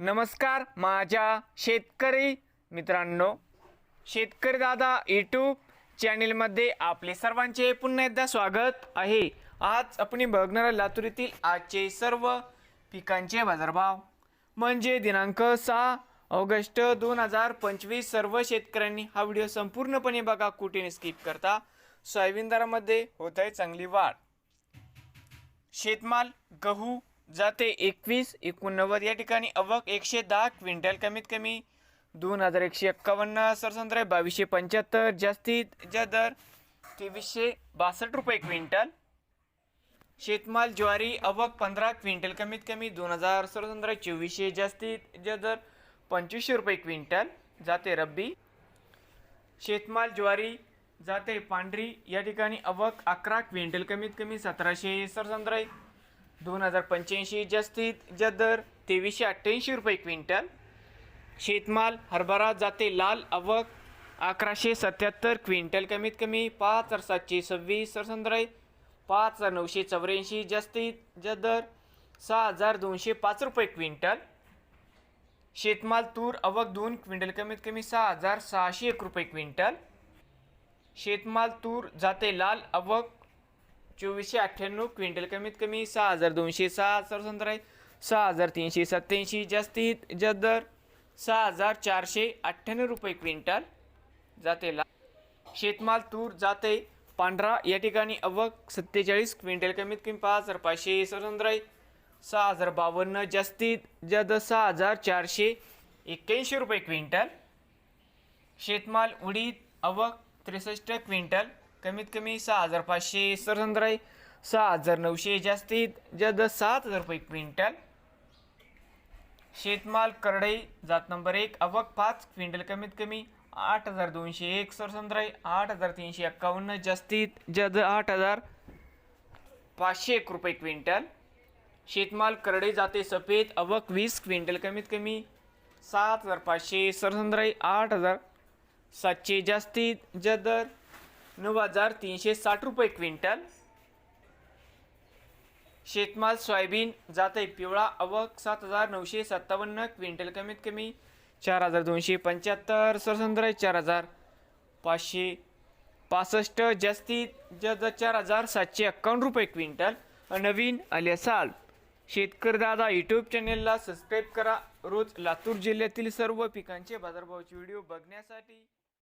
नमस्कार माझ्या शेतकरी मित्रांनो शेतकरी दादा यूट्यूब चॅनेलमध्ये आपले सर्वांचे पुन्हा एकदा स्वागत आहे. आज आपण बघणार लातूर येथील आजचे सर्व पिकांचे बाजारभाव. म्हणजे दिनांक सहा ऑगस्ट दोन हजार पंचवीस सर्व शेतकऱ्यांनी हा व्हिडिओ संपूर्णपणे बघा कुठेने स्किप करता. सोयाबीन दरामध्ये होत आहे चांगली वाढ. शेतमाल गहू जाते. एकवीस एकोणनव्वद या ठिकाणी अवक एकशे दहा क्विंटल कमीत कमी. दोन हजार एकशे एक्कावन्न सरसंद्र बावीसशे पंच्याहत्तर. जास्तीत ज्या दर तेवीसशे बासष्ट रुपये क्विंटल. शेतमाल ज्वारी अवक पंधरा क्विंटल कमीत कमी. दोन हजार सरसंद्र चोवीसशे जास्तीत जा दर पंचवीसशे रुपये क्विंटल. जाते रब्बी. शेतमाल ज्वारी जाते पांढरी. या ठिकाणी अवक अकरा क्विंटल कमीत कमी सतराशे सरसंद्राई दोन हजार पंच्याऐंशी जास्तीत जदर दर तेवीसशे अठ्ठ्याऐंशी रुपये क्विंटल. शेतमाल हरभरा जाते लाल अवक अकराशे सत्याहत्तर क्विंटल कमीत कमी पाच हजार सातशे सव्वीस सरसंद्राई पाच हजार नऊशे चौऱ्याऐंशी जास्तीत जदर दर सहा हजार दोनशे पाच रुपये क्विंटल. शेतमाल तूर अवक दोन क्विंटल कमीत कमी सहा हजार सहाशे एक रुपये क्विंटल. शेतमाल तूर जाते लाल अवक चोवीसशे अठ्ठ्याण्णव क्विंटल कमीत कमी सहा हजार दोनशे सहा हजार संत्रा सहा हजार तीनशे सत्त्याऐंशी जास्तीत जास्त दर सहा हजार चारशे अठ्ठ्याण्णव रुपये क्विंटल जाते. ला शेतमाल तूर जाते पांढरा या ठिकाणी अवक सत्तेचाळीस क्विंटल कमीत कमी पाच हजार पाचशे सरसंद्र सहा हजार बावन्न जास्तीत जद सहा हजार चारशे एक्क्याऐंशी रुपये क्विंटल. शेतमाल उडीद अवक त्रेसष्ट क्विंटल कमीत कमी सहा हजार पाचशे सरसंद्राई सहा हजार नऊशे जास्तीत जास्त सात हजार रुपये क्विंटल. शेतमाल करडई जात नंबर एक. अवक पाच. क्विंटल कमीत कमी आठ हजार दोनशे एक सरसंद्राई आठ हजार तीनशे एक्कावन्न जास्तीत जद आठ हजार पाचशे एक रुपये क्विंटल. शेतमाल करडे जाते सफेद. अवक वीस. क्विंटल कमीत कमी सात हजार पाचशे सरसंद्राई आठ हजार सातशे जास्तीत जदर नऊ हजार तीनशे साठ रुपये क्विंटल. शेतमाल सोयाबीन जाते पिवळा अवक सात हजार नऊशे सत्तावन्न क्विंटल कमीत कमी चार हजार दोनशे पंच्याहत्तर सरसंद्राई चार हजार पाचशे पासष्ट जास्तीत जास्त चार हजार सातशे एक्कावन्न रुपये क्विंटल. नवीन आले असाल शेतकरी दादा यूट्यूब चॅनेलला सबस्क्राईब करा. रोज लातूर जिल्ह्यातील सर्व पिकांचे बाजारभावाचे व्हिडिओ बघण्यासाठी